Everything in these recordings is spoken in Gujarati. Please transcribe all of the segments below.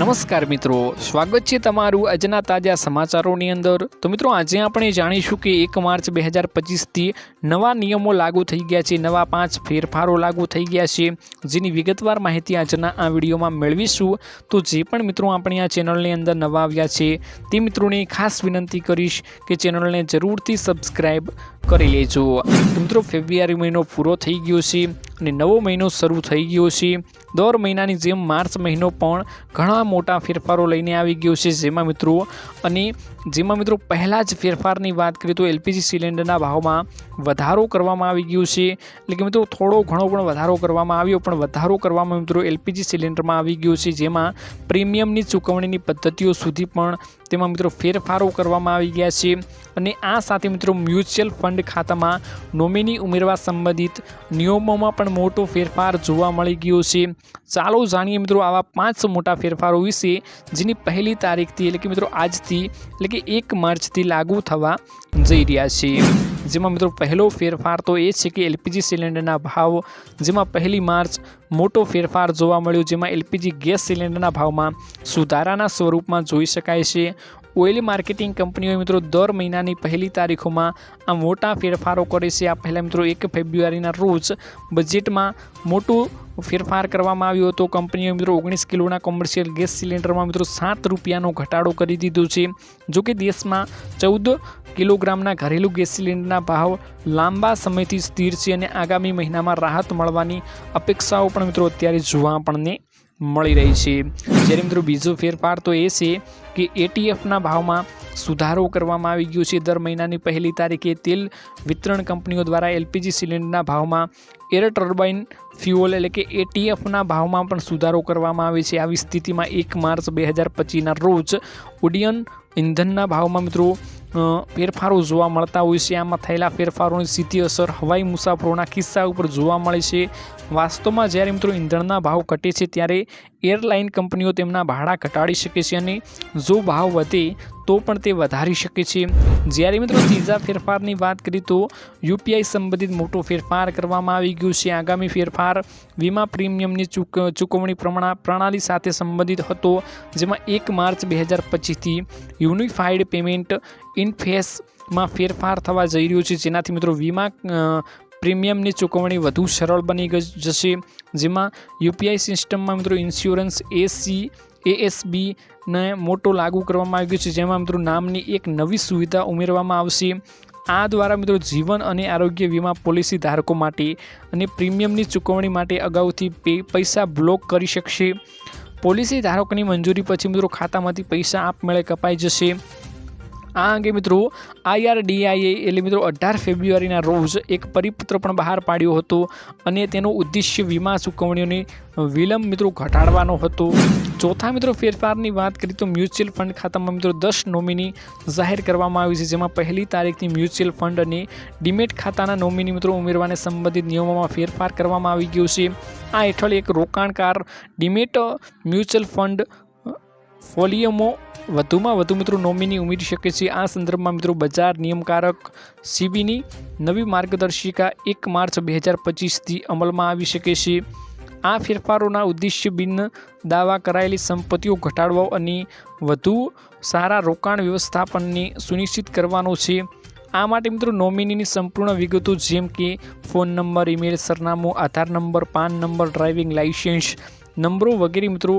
નમસ્કાર મિત્રો, સ્વાગત છે તમારું આજના તાજા સમાચારોની અંદર. તો મિત્રો, આજે આપણે જાણીશું કે એક માર્ચ બે હજાર પચીસથી નવા નિયમો લાગુ થઈ ગયા છે, નવા પાંચ ફેરફારો લાગુ થઈ ગયા છે, જેની વિગતવાર માહિતી આજના આ વિડીયોમાં મેળવીશું. તો જે પણ મિત્રો આપણી આ ચેનલની અંદર નવા આવ્યા છે, તે મિત્રોને ખાસ વિનંતી કરીશ કે ચેનલને જરૂરથી સબસ્ક્રાઈબ કરી લેજો. મિત્રો, ફેબ્રુઆરી મહિનો પૂરો થઈ ગયો છે અને નવો મહિનો શરૂ થઈ ગયો છે. દર મહિનાની જેમ માર્ચ મહિનો પણ ઘણા મોટા ફેરફારો લઈને આવી ગયો છે. જેમાં મિત્રો અને જેમાં મિત્રો પહેલાં જ ફેરફારની વાત કરીએ તો એલપીજી સિલિન્ડરના ભાવમાં વધારો કરવામાં આવી ગયો છે. એટલે કે મિત્રો થોડો ઘણો પણ વધારો કરવામાં આવ્યો, પણ વધારો કરવામાં મિત્રો એલપીજી સિલિન્ડરમાં આવી ગયો છે. જેમાં પ્રીમિયમની ચૂકવણીની પદ્ધતિઓ સુધી પણ તેમાં મિત્રો ફેરફારો કરવામાં આવી ગયા છે. અને આ સાથે મિત્રો મ્યુચ્યુઅલ ફંડ ખાતામાં નોમિની ઉમેરવા સંબંધિત નિયમોમાં પણ મોટો ફેરફાર જોવા મળી ગયો છે. ચાલો જાણીએ મિત્રો આવા પાંચ મોટા ફેરફારો વિશે, જેની પહેલી તારીખથી એટલે કે મિત્રો આજથી, એટલે કે એક માર્ચથી લાગુ થવા જઈ રહ્યા છે. જેમાં મિત્રો પહેલો ફેરફાર તો એ છે કે એલપીજી સિલિન્ડરના ભાવ, જેમાં પહેલી માર્ચ મોટો ફેરફાર જોવા મળ્યો, જેમાં એલપીજી ગેસ સિલિન્ડરના ભાવમાં સુધારાના સ્વરૂપમાં જોઈ શકાય છે. ઓઇલ માર્કેટિંગ કંપનીઓ મિત્રો દર મહિનાની પહેલી તારીખોમાં આ મોટા ફેરફારો કરે છે. આ પહેલાં મિત્રો એક ફેબ્રુઆરીના રોજ બજેટમાં મોટું ફેરફાર કરવામાં આવ્યો હતો. કંપનીઓ મિત્રો ઓગણીસ કિલોના કોમર્શિયલ ગેસ સિલિન્ડરમાં મિત્રો સાત રૂપિયાનો ઘટાડો કરી દીધો છે. જો કે દેશમાં ચૌદ કિલોગ્રામના ઘરેલું ગેસ સિલિન્ડરના ભાવ લાંબા સમયથી સ્થિર છે અને આગામી મહિનામાં રાહત મળવાની અપેક્ષાઓ પણ મિત્રો અત્યારે જોવા આપણને મળી રહી છે. જ્યારે મિત્રો બીજો ફેરફાર તો એ છે કે એટીએફના ભાવમાં સુધારો કરવામાં આવી ગયો છે. દર મહિનાની પહેલી તારીખે તેલ વિતરણ કંપનીઓ દ્વારા એલપીજી સિલિન્ડરના ભાવમાં એર ટર્બાઇન ફ્યુઅલ એટલે કે એટીએફના ભાવમાં પણ સુધારો કરવામાં આવે છે. આવી સ્થિતિમાં એક માર્ચ બે હજાર પચીસના રોજ ઉડ્ડયન ઇંધણના ભાવમાં મિત્રો ફેરફારો જોવા મળતા હોય છે. આમાં થયેલા ફેરફારોની સીધી અસર હવાઈ મુસાફરોના કિસ્સા ઉપર જોવા મળે છે. વાસ્તવમાં જ્યારે મિત્રો ઈંધણના ભાવ ઘટે છે ત્યારે એરલાઇન કંપનીઓ તેમના ભાડા ઘટાડી શકે છે અને જો ભાવ વધે તો પણ તે વધારી શકે છે. જ્યારે મિત્રો ત્રીજા ફેરફારની વાત કરીએ તો યુપીઆઈ સંબંધિત મોટો ફેરફાર કરવામાં આવી ગયો છે. આગામી ફેરફાર વીમા પ્રીમિયમની ચૂક, ચૂકવણી પ્રણાલી સાથે સંબંધિત હતો, જેમાં એક માર્ચ બે હજાર પચીસથી યુનિફાઈડ પેમેન્ટ ઇનફેસમાં ફેરફાર થવા જઈ રહ્યો છે. જેનાથી મિત્રો વીમા પ્રીમિયમની ચૂકવણી વધુ સરળ બની જશે. જેમાં યુપીઆઈ સિસ્ટમમાં મિત્રો ઇન્સ્યોરન્સ એસી એએસબીને મોટો લાગુ કરવામાં આવ્યો છે. જેમાં મિત્રો નામની એક નવી સુવિધા ઉમેરવામાં આવશે. આ દ્વારા મિત્રો જીવન અને આરોગ્ય વીમા પોલિસી ધારકો માટે અને પ્રીમિયમની ચૂકવણી માટે અગાઉથી પૈસા બ્લોક કરી શકશે. પોલિસી ધારકોની મંજૂરી પછી મિત્રો ખાતામાંથી પૈસા આપમેળે કપાઈ જશે. આ અંગે મિત્રો આઈઆરડીઆઈએ એટલે મિત્રો અઢાર ફેબ્રુઆરીના રોજ એક પરિપત્ર પણ બહાર પાડ્યો હતો અને તેનો ઉદ્દેશ્ય વીમા ચૂકવણીઓને વિલંબ મિત્રો ઘટાડવાનો હતો. ચોથા મિત્રો ફેરફારની વાત કરીએ તો મ્યુચ્યુઅલ ફંડ ખાતામાં મિત્રો દસ નોમિની જાહેર કરવામાં આવી છે, જેમાં પહેલી તારીખથી મ્યુચ્યુઅલ ફંડ અને ડીમેટ ખાતાના નોમિની મિત્રો ઉમેરવાને સંબંધિત નિયમોમાં ફેરફાર કરવામાં આવી ગયો છે. આ હેઠળ એક રોકાણકાર ડીમેટ મ્યુચ્યુઅલ ફંડ ફોલિયમો વધુમાં વધુ મિત્રો નોમિની ઉમેરી શકે છે. આ સંદર્ભમાં મિત્રો બજાર નિયમકારક સીબીની નવી માર્ગદર્શિકા એક માર્ચ બે હજાર પચીસથી અમલમાં આવી શકે છે. આ ફેરફારોના ઉદ્દેશ્ય બિન દાવા કરાયેલી સંપત્તિઓ ઘટાડવા અને વધુ સારા રોકાણ વ્યવસ્થાપનને સુનિશ્ચિત કરવાનો છે. આ માટે મિત્રો નોમિનીની સંપૂર્ણ વિગતો જેમ કે ફોન નંબર, ઈમેલ સરનામું, Aadhaar number, PAN number, driving licence નંબરો વગેરે મિત્રો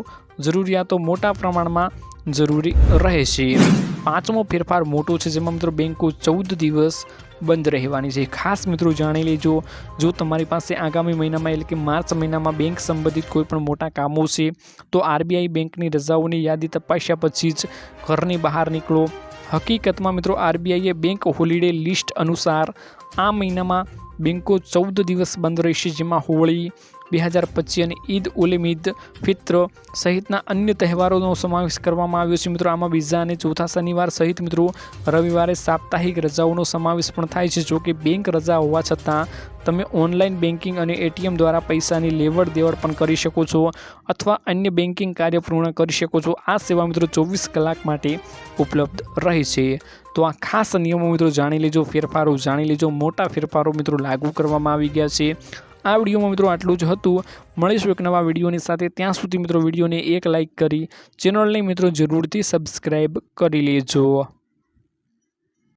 જરૂરિયાતો મોટા પ્રમાણમાં જરૂરી રહે છે. પાંચમો ફેરફાર મોટો છે, જેમાં મિત્રો બેન્કો ચૌદ દિવસ બંધ રહેવાની છે. ખાસ મિત્રો જાણી લેજો, જો તમારી પાસે આગામી મહિનામાં એટલે કે માર્ચ મહિનામાં બેંક સંબંધિત કોઈ પણ મોટા કામો છે, તો આરબીઆઈ બેંકની રજાઓની યાદી તપાસ્યા પછી જ ઘરની બહાર નીકળો. હકીકતમાં મિત્રો આરબીઆઈએ બેંક હોલિડે લિસ્ટ અનુસાર આ મહિનામાં બેંકો ચૌદ દિવસ બંધ રહેશે, જેમાં હોળી બે હજાર પચીસ અને ઈદ ઉલ ઈદ ફિત્ર સહિતના અન્ય તહેવારોનો સમાવેશ કરવામાં આવ્યો છે. મિત્રો, આમાં બીજા અને ચોથા શનિવાર સહિત મિત્રો, રવિવારે સાપ્તાહિક રજાઓનો સમાવેશ પણ થાય છે. જો કે બેંક રજા હોવા છતાં તમે ઓનલાઈન બેન્કિંગ અને એટીએમ દ્વારા પૈસાની લેવડ દેવડ પણ કરી શકો છો અથવા અન્ય બેન્કિંગ કાર્ય પૂર્ણ કરી શકો છો. આ સેવા મિત્રો ચોવીસ કલાક માટે ઉપલબ્ધ રહે છે. તો આ ખાસ નિયમો મિત્રો જાણી લેજો. ફેરફારો જાણી લેજો. મોટા ફેરફારો મિત્રો લાગુ કરવામાં આવી ગયા છે. આ વિડીયોમાં મિત્રો આટલું જ હતું. મળીશું એક નવા વિડીયોની સાથે. ત્યાં સુધી મિત્રો વિડીયોને એક લાઇક કરી, ચેનલને મિત્રો જરૂરથી સબસ્ક્રાઈબ કરી લેજો.